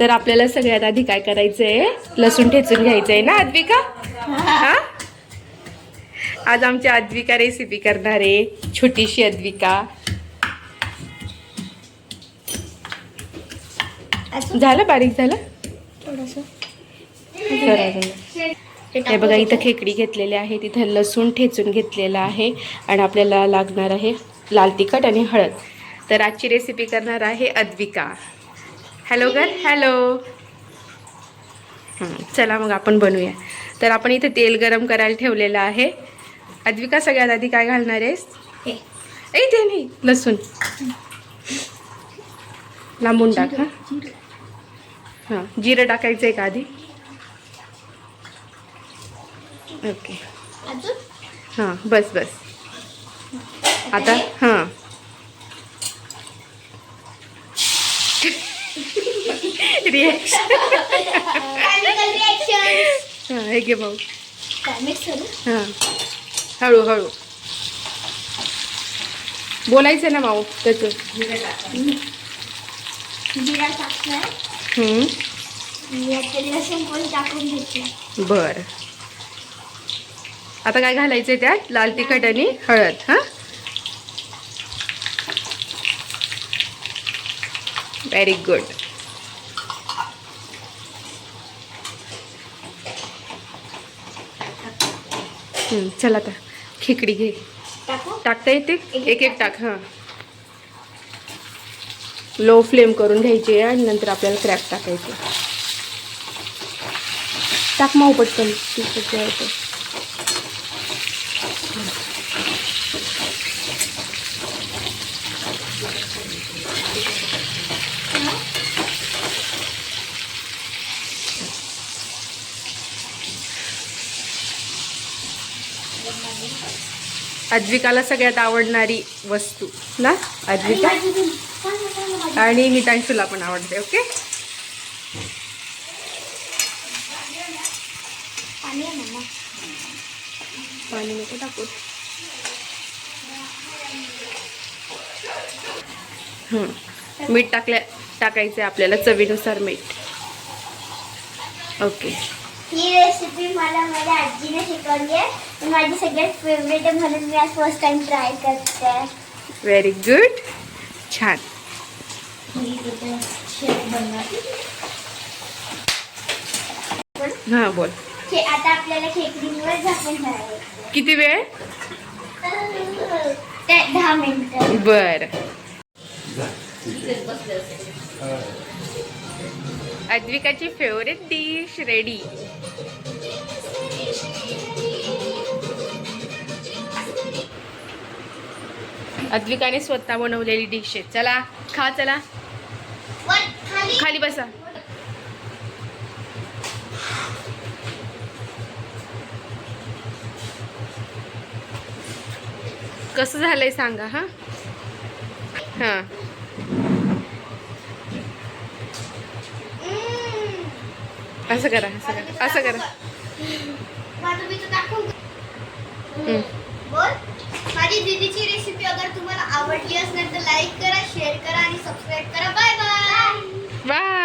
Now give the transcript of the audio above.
तर आपल्याला सगळ्यात आधी काय करायचंय? लसूण ठेचून घ्यायचंय ना अद्विका? हा? आज आमची अद्विका रेसिपी करणार आहे. छोटीशी अद्विका. झालं? बारीक झालं. हे बघा इथं खेकडी घेतलेली आहे. तिथं लसूण ठेचून घेतलेलं आहे. आणि आपल्याला लागणार आहे लाल तिखट आणि हळद. तर आजची रेसिपी करणार आहे अद्विका. हॅलो गर हॅलो हं, चला मग आपण बनवूया. तर आपण इथे तेल गरम करायला ठेवलेलं आहे. अद्विका सगळ्यात आधी काय घालणार आहेस? ए ते नाही लसूण. लांबून टाक हां. हां जिरं टाकायचं आहे का आधी. ओके. हां बस बस. आता हां. रिॲक्शन हां हे घे भाऊ. हां. हळू हळू. बोलायचं ना माऊ त्याचं. जिरा बरं. आता काय घालायचं त्यात? लाल तिखट आणि हळद हां? व्हेरी गुड चल आता. खेकडी घे. टाकू? टाकता येते? एक एक टाक. हां. लो फ्लेम करून घ्यायची आणि नंतर आपल्याला क्रॅप टाकायचे टाक माऊ पटकन. अद्विकाला सगळ्यात आवडणारी वस्तू ना? अद्विका? आणि मितांशूला पण आवडते ओके? पाणी नको टाकू. मीठ टाकल्या टाकायचे आपल्याला चवीनुसार मीठ. ओके. ही रेसिपी मला माझ्या आजीने शिकवली आहे. आणि माझी सगळ्यात फेवरेट आहे म्हणून मी आज फ़र्स्ट टाइम ट्राय करते. व्हेरी गुड छान. हाँ बोल. खे आता आपल्याला खेकडीवर झाकून ठेवायचं किती वेळ? ते दहा मिनिटं. बर. अद्विकाची फेवरेट डिश रेडी अद्विकाने स्वतः बनवलेली डिश आहे. चला खा चला. खाली खाली बसा. कसं झालंय सांगा हा? हा. असं करा असं करा असं करा. माझी दीदीची रेसिपी अगर तुम्हाला आवडली असेल तर करा शेअर करा आणि करा. Bye bye